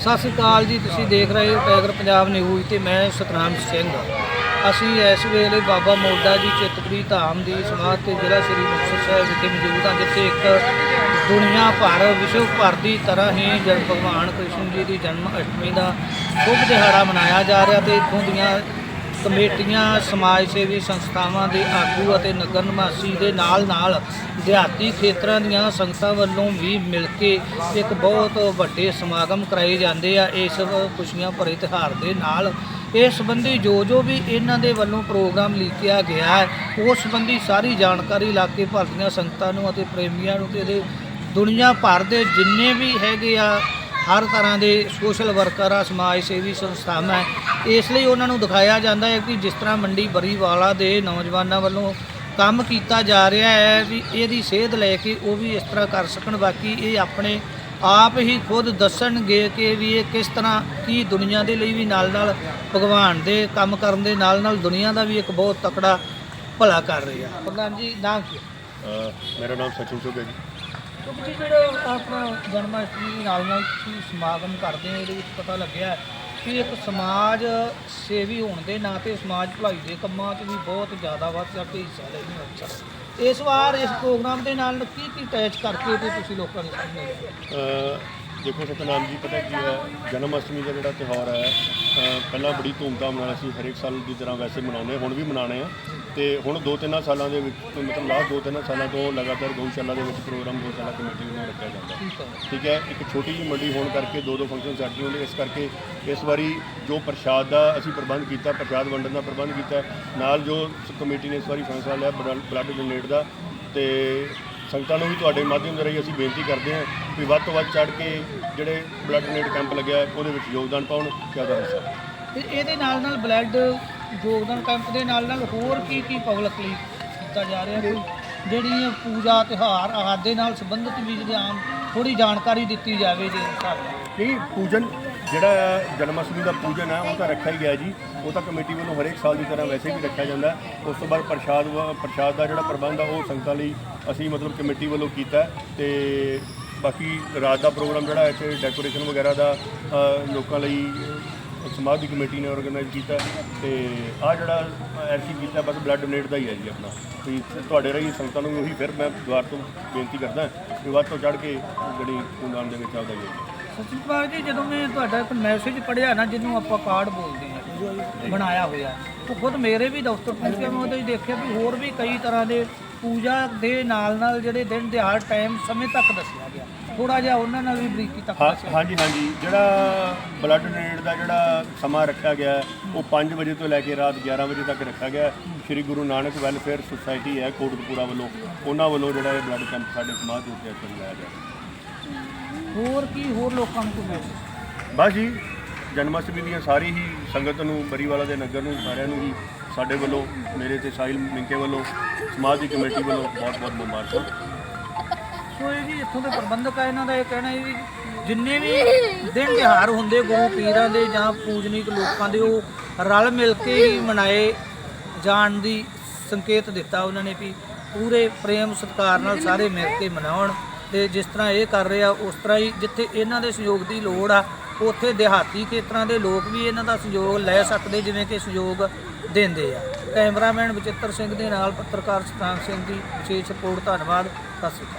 ਸਤਿ ਸ੍ਰੀ ਅਕਾਲ ਜੀ, ਤੁਸੀਂ ਦੇਖ ਰਹੇ ਹੋ ਟਾਈਗਰ ਪੰਜਾਬ ਨਿਊਜ਼ ਤੇ ਮੈਂ ਸਤਨਾਮ ਸਿੰਘ। ਅਸੀਂ ਇਸ ਵੇਲੇ ਬਾਬਾ ਮੋਡਾ ਜੀ ਚਿਤਪੁਰੀ ਧਾਮ ਦੀ ਸਮਾਧ ਤੇ ਜ਼ਿਲ੍ਹਾ ਸ੍ਰੀ ਮੁਕਤਸਰ ਸਾਹਿਬ ਵਿਖੇ ਮੌਜੂਦ ਹਾਂ, ਜਿੱਥੇ ਇੱਕ ਦੁਨੀਆ ਭਰ, ਵਿਸ਼ਵ ਭਰ ਦੀ ਤਰ੍ਹਾਂ ਹੀ ਜਦ ਭਗਵਾਨ ਕ੍ਰਿਸ਼ਨ ਜੀ ਦੀ ਜਨਮ ਅਸ਼ਟਮੀ ਦਾ ਸ਼ੁਭ ਦਿਹਾੜਾ ਮਨਾਇਆ ਜਾ ਰਿਹਾ ਤੇ ਇੱਥੋਂ ਦੀਆਂ ਕਮੇਟੀਆਂ, ਸਮਾਜ ਸੇਵੀ ਸੰਸਥਾਵਾਂ ਦੇ ਆਗੂ ਅਤੇ ਨਗਰ ਨਿਵਾਸੀ ਦੇ ਨਾਲ ਨਾਲ ਦਿਹਾਤੀ ਖੇਤਰਾਂ ਦੀਆਂ ਸੰਗਤਾਂ ਵੱਲੋਂ ਵੀ ਮਿਲ ਕੇ ਇੱਕ ਬਹੁਤ ਵੱਡੇ ਸਮਾਗਮ ਕਰਾਏ ਜਾਂਦੇ ਆ। ਇਸ ਖੁਸ਼ੀਆਂ ਭਰੇ ਤਿਉਹਾਰ ਦੇ ਨਾਲ ਇਸ ਸੰਬੰਧੀ ਜੋ ਜੋ ਵੀ ਇਹਨਾਂ ਦੇ ਵੱਲੋਂ ਪ੍ਰੋਗਰਾਮ ਲਿਖਿਆ ਗਿਆ ਹੈ, ਉਸ ਸੰਬੰਧੀ ਸਾਰੀ ਜਾਣਕਾਰੀ ਇਲਾਕੇ ਭਰ ਦੀਆਂ ਸੰਗਤਾਂ ਨੂੰ ਅਤੇ ਪ੍ਰੇਮੀਆਂ ਨੂੰ ਤੇ ਦੁਨੀਆ ਭਰ ਦੇ ਜਿੰਨੇ ਵੀ ਹੈਗੇ ਆ ਹਰ ਤਰ੍ਹਾਂ ਦੇ ਸੋਸ਼ਲ ਵਰਕਰ ਆ, ਸਮਾਜ ਸੇਵੀ ਸੰਸਥਾਵਾਂ ਹੈ ਇਸ ਲਈ ਉਹਨਾਂ ਨੂੰ ਦਿਖਾਇਆ ਜਾਂਦਾ ਹੈ ਕਿ ਜਿਸ ਤਰ੍ਹਾਂ ਮੰਡੀ ਬਰੀਵਾਲਾ ਦੇ ਨੌਜਵਾਨਾਂ ਵੱਲੋਂ ਕੰਮ ਕੀਤਾ ਜਾ ਰਿਹਾ ਹੈ ਵੀ ਇਹਦੀ ਸੇਧ ਲੈ ਕੇ ਉਹ ਵੀ ਇਸ ਤਰ੍ਹਾਂ ਕਰ ਸਕਣ। ਬਾਕੀ ਇਹ ਆਪਣੇ ਆਪ ਹੀ ਖੁਦ ਦੱਸਣਗੇ ਕਿ ਵੀ ਇਹ ਕਿਸ ਤਰ੍ਹਾਂ, ਕੀ ਦੁਨੀਆ ਦੇ ਲਈ ਵੀ ਨਾਲ ਨਾਲ ਭਗਵਾਨ ਦੇ ਕੰਮ ਕਰਨ ਦੇ ਨਾਲ ਨਾਲ ਦੁਨੀਆ ਦਾ ਵੀ ਇੱਕ ਬਹੁਤ ਤਕੜਾ ਭਲਾ ਕਰ ਰਹੀ। ਆ ਪ੍ਰਧਾਨ ਜੀ ਨਾਮ ਕੀ ਮੇਰਾ ਨਾਮ ਸਚਿਨ ਚੁਗ ਹੈ ਜੀ। ਕਿਉਂਕਿ ਜੀ ਜਿਹੜਾ ਆਪਣਾ ਜਨਮ ਅਸ਼ਟਮੀ ਦੇ ਨਾਲ ਨਾਲ ਤੁਸੀਂ ਸਮਾਗਮ ਕਰਦੇ ਹੋ ਇਹਦੇ ਵਿੱਚ ਪਤਾ ਲੱਗਿਆ ਕਿ ਇੱਕ ਸਮਾਜ ਸੇਵੀ ਹੋਣ ਦੇ ਨਾਤੇ ਸਮਾਜ ਭਲਾਈ ਦੇ ਕੰਮਾਂ 'ਚ ਵੀ ਬਹੁਤ ਜ਼ਿਆਦਾ ਵੱਧ ਚੜ੍ਹ ਕੇ ਹਿੱਸਾ ਲੈਂਦੇ ਹੋ ਅੱਛਾ ਇਸ ਵਾਰ ਇਸ ਪ੍ਰੋਗਰਾਮ ਦੇ ਨਾਲ ਕੀ ਕੀ ਅਟੈਚ ਕਰਕੇ ਤੇ ਤੁਸੀਂ ਲੋਕਾਂ ਨੂੰ ਸਮਝਾਉਂਦੇ ਅ, ਦੇਖੋ ਸਤਨਾਮ ਜੀ ਪਤਾ ਕੀ ਹੈ? ਜਨਮ ਅਸ਼ਟਮੀ ਦਾ ਜਿਹੜਾ ਤਿਉਹਾਰ ਹੈ ਪਹਿਲਾਂ ਬੜੀ ਧੂਮਧਾਮ ਨਾਲ ਅਸੀਂ ਹਰੇਕ ਸਾਲ ਦੀ ਤਰ੍ਹਾਂ ਵੈਸੇ ਮਨਾਉਂਦੇ ਹੁਣ ਵੀ ਮਨਾਣੇ ਆ ਤੇ ਹੁਣ ਦੋ ਤਿੰਨ ਸਾਲਾਂ ਦੇ ਵਿੱਚ ਮਤਲਬ ਲਾਸਟ ਦੋ ਤਿੰਨ ਸਾਲਾਂ ਤੋਂ ਲਗਾਤਾਰ ਗਊਸ਼ਾਲਾ ਦੇ ਵਿੱਚ ਪ੍ਰੋਗਰਾਮ ਗਊਸ਼ਾਲਾ ਕਮੇਟੀ ਵੱਲੋਂ ਰੱਖਿਆ ਜਾਂਦਾ। ਠੀਕ ਹੈ। ਇੱਕ ਛੋਟੀ ਜਿਹੀ ਮੰਡੀ ਹੋਣ ਕਰਕੇ ਦੋ ਦੋ ਫੰਕਸ਼ਨ ਸਾਡੀ ਹੁੰਦੇ ਇਸ ਕਰਕੇ ਇਸ ਵਾਰੀ ਜੋ ਪ੍ਰਸ਼ਾਦ ਦਾ ਅਸੀਂ ਪ੍ਰਬੰਧ ਕੀਤਾ ਪ੍ਰਸ਼ਾਦ ਵੰਡਣ ਦਾ ਪ੍ਰਬੰਧ ਕੀਤਾ ਨਾਲ ਜੋ ਕਮੇਟੀ ਨੇ ਇਸ ਵਾਰੀ ਫੈਸਲਾ ਲਿਆ ਬਲੱਡ ਡੋਨੇਟ ਦਾ ਤੇ ਸੰਗਤਾਂ ਨੂੰ ਵੀ ਤੁਹਾਡੇ ਮਾਧਿਅਮ ਦੇ ਰਾਹੀਂ ਅਸੀਂ ਬੇਨਤੀ ਕਰਦੇ ਹਾਂ ਵੀ ਵੱਧ ਤੋਂ ਵੱਧ ਚੜ ਕੇ ਜਿਹੜੇ ਬਲੱਡ ਡੋਨੇਟ ਕੈਂਪ ਲੱਗਿਆ ਉਹਦੇ ਵਿੱਚ ਯੋਗਦਾਨ ਪਾਉਣ, ਜ਼ਿਆਦਾ ਹਿੱਸਾ ਤੇ ਇਹਦੇ ਨਾਲ ਨਾਲ ਬਲੱਡ ਯੋਗਦਾਨ ਕੈਂਪ ਦੇ ਨਾਲ ਨਾਲ ਹੋਰ ਕੀ ਕੀ ਪਬਲਿਕ ਲਈ ਕੀਤਾ ਜਾ ਰਿਹਾ ਕੋਈ ਜਿਹੜੀ ਇਹ ਪੂਜਾ, ਤਿਉਹਾਰ ਆਦਿ ਨਾਲ ਸੰਬੰਧਿਤ ਵੀ ਜਿਹੜੇ ਆਮ ਥੋੜੀ ਜਾਣਕਾਰੀ ਦਿੱਤੀ ਜਾਵੇ ਜੇ ਨਹੀਂ, ਪੂਜਨ ਜਿਹੜਾ ਜਨਮ ਅਸ਼ਟਮੀ ਦਾ ਪੂਜਨ ਹੈ, ਉਹ ਤਾਂ ਰੱਖਿਆ ਹੀ ਗਿਆ ਜੀ। ਉਹ ਤਾਂ ਕਮੇਟੀ ਵੱਲੋਂ ਹਰੇਕ ਸਾਲ ਦੀ ਤਰ੍ਹਾਂ ਵੈਸੇ ਵੀ ਰੱਖਿਆ ਜਾਂਦਾ ਉਸ ਤੋਂ ਬਾਅਦ ਪ੍ਰਸ਼ਾਦ ਵ- ਪ੍ਰਸ਼ਾਦ ਦਾ ਜਿਹੜਾ ਪ੍ਰਬੰਧ ਆ, ਉਹ ਸੰਗਤਾਂ ਲਈ ਅਸੀਂ ਮਤਲਬ ਕਮੇਟੀ ਵੱਲੋਂ ਕੀਤਾ ਹੈ ਤੇ ਬਾਕੀ ਰਾਤ ਦਾ ਪ੍ਰੋਗਰਾਮ ਜਿਹੜਾ ਇੱਥੇ ਡੈਕੋਰੇਸ਼ਨ ਵਗੈਰਾ ਦਾ ਲੋਕਾਂ ਲਈ ਸਮਾਜ ਦੀ ਕਮੇਟੀ ਨੇ ਆਰਗੇਨਾਈਜ਼ ਕੀਤਾ ਹੈ ਤੇ ਆ ਜਿਹੜਾ ਐਰਸੀ ਕੀਤਾ, ਬਸ ਬਲੱਡ ਡੋਨੇਟ ਦਾ ਹੀ ਹੈ ਜੀ ਆਪਣਾ। ਵੀ ਤੁਹਾਡੇ ਰਾਹੀਂ ਸੰਗਤਾਂ ਨੂੰ ਉਹੀ ਫਿਰ ਮੈਂ ਦੁਆਰ ਤੋਂ ਬੇਨਤੀ ਕਰਦਾ ਕਿ ਵੱਧ ਤੋਂ ਚੜ ਕੇ ਜਿਹੜੀ ਖੂਨਦਾਨ ਦੇ ਵਿੱਚ ਆਪਦਾ ਯੋਗਦਾਨ ਸਚਿਨ ਕੁਮਾਰ ਜੀ, ਜਦੋਂ ਮੈਂ ਤੁਹਾਡਾ ਇੱਕ ਮੈਸੇਜ ਪੜਿਆ ਨਾ, ਜਿਹਨੂੰ ਆਪਾਂ ਕਾਰਡ ਬੋਲਦੇ ਹਾਂ, ਬਣਾਇਆ ਹੋਇਆ, ਉਹ ਖੁਦ ਮੇਰੇ ਵੀ ਦਫ਼ਤਰ ਪਹੁੰਚਿਆ ਮੈਂ ਉਹਦੇ 'ਚ ਦੇਖਿਆ ਵੀ ਹੋਰ ਵੀ ਕਈ ਤਰ੍ਹਾਂ ਦੇ ਪੂਜਾ ਦੇ ਨਾਲ ਨਾਲ ਜਿਹੜੇ ਦਿਨ ਦਿਹਾੜ ਟਾਈਮ ਸਮੇਂ ਤੱਕ ਦੱਸਿਆ ਗਿਆ। ਥੋੜਾ ਜਿਹਾ ਉਹਨਾਂ ਨਾਲ ਵੀ ਬਰੀਕੀ ਤੱਕ ਹਾਂ ਹਾਂਜੀ ਹਾਂਜੀ। ਜਿਹੜਾ ਬਲੱਡ ਡੋਨੇਟ ਦਾ ਜਿਹੜਾ ਸਮਾਂ ਰੱਖਿਆ ਗਿਆ ਹੈ, ਉਹ 5 ਵਜੇ ਤੋਂ ਲੈ ਕੇ ਰਾਤ 11 ਵਜੇ ਤੱਕ ਰੱਖਿਆ ਗਿਆ। ਹੈ। ਸ਼੍ਰੀ ਗੁਰੂ ਨਾਨਕ ਵੈਲਫੇਅਰ ਸੁਸਾਇਟੀ ਹੈ ਕੋਟਕਪੂਰਾ ਵੱਲੋਂ। ਉਹਨਾਂ ਵੱਲੋਂ ਜਿਹੜਾ ਇਹ ਬਲੱਡ ਕੈਂਪ ਸਾਡੇ ਸਮਾਜ ਦੇ ਉੱਤੇ ਚਲਾਇਆ ਗਿਆ। ਹੋਰ ਕੀ ਹੋਰ ਲੋਕਾਂ ਨੂੰ ਕੋਈ ਮੈਸੇਜ ਬਸ ਜੀ ਦੀਆਂ ਸਾਰੀ ਹੀ ਸੰਗਤ ਨੂੰ ਬਰੀਵਾਲਾ ਦੇ ਨਗਰ ਨੂੰ ਸਾਰਿਆਂ ਨੂੰ ਹੀ ਸਾਡੇ ਵੱਲੋਂ, ਮੇਰੇ ਤੇ ਸਾਹਿਲ ਮਿੰਕੇ ਵੱਲੋਂ, ਸਮਾਜ ਦੀ ਕਮੇਟੀ ਵੱਲੋਂ ਬਹੁਤ ਬਹੁਤ ਮੁਬਾਰਕਾਂ। ਸੋ ਇਹ ਜੀ, ਇੱਥੋਂ ਦੇ ਪ੍ਰਬੰਧਕ ਆ, ਇਹਨਾਂ ਦਾ ਇਹ ਕਹਿਣਾ ਹੈ ਵੀ ਜਿੰਨੇ ਵੀ ਦਿਨ ਤਿਉਹਾਰ ਹੁੰਦੇ, ਗੁਰੂ ਪੀਰਾਂ ਦੇ ਜਾਂ ਪੂਜਨੀਕ ਲੋਕਾਂ ਦੇ, ਉਹ ਰਲ ਮਿਲ ਕੇ ਹੀ ਮਨਾਏ ਜਾਣ ਦੀ ਸੰਕੇਤ ਦਿੱਤਾ ਉਹਨਾਂ ਨੇ ਵੀ ਪੂਰੇ ਪ੍ਰੇਮ ਸਤਿਕਾਰ ਨਾਲ ਸਾਰੇ ਮਿਲ ਕੇ ਮਨਾਉਣ। ਤੇ ਜਿਸ ਤਰ੍ਹਾਂ ਇਹ ਕਰ ਰਹੇ ਆ, ਉਸ ਤਰ੍ਹਾਂ ਹੀ ਜਿੱਥੇ ਇਹਨਾਂ ਦੇ ਸਹਿਯੋਗ ਦੀ ਲੋੜ ਆ ਉੱਥੇ ਦਿਹਾਤੀ ਖੇਤਰਾਂ ਦੇ ਲੋਕ ਵੀ ਇਹਨਾਂ ਦਾ ਸਹਿਯੋਗ ਲੈ ਸਕਦੇ, ਜਿਵੇਂ ਕਿ ਸਹਿਯੋਗ ਦਿੰਦੇ ਆ। ਕੈਮਰਾਮੈਨ ਬਚਿੱਤਰ ਸਿੰਘ ਦੇ ਨਾਲ ਪੱਤਰਕਾਰ ਸਤਾਨ ਸਿੰਘ ਦੀ ਵਿਸ਼ੇਸ਼ ਰਿਪੋਰਟ, ਧੰਨਵਾਦ। ਸਤਿ ਸ਼੍ਰੀ ਅਕਾਲ।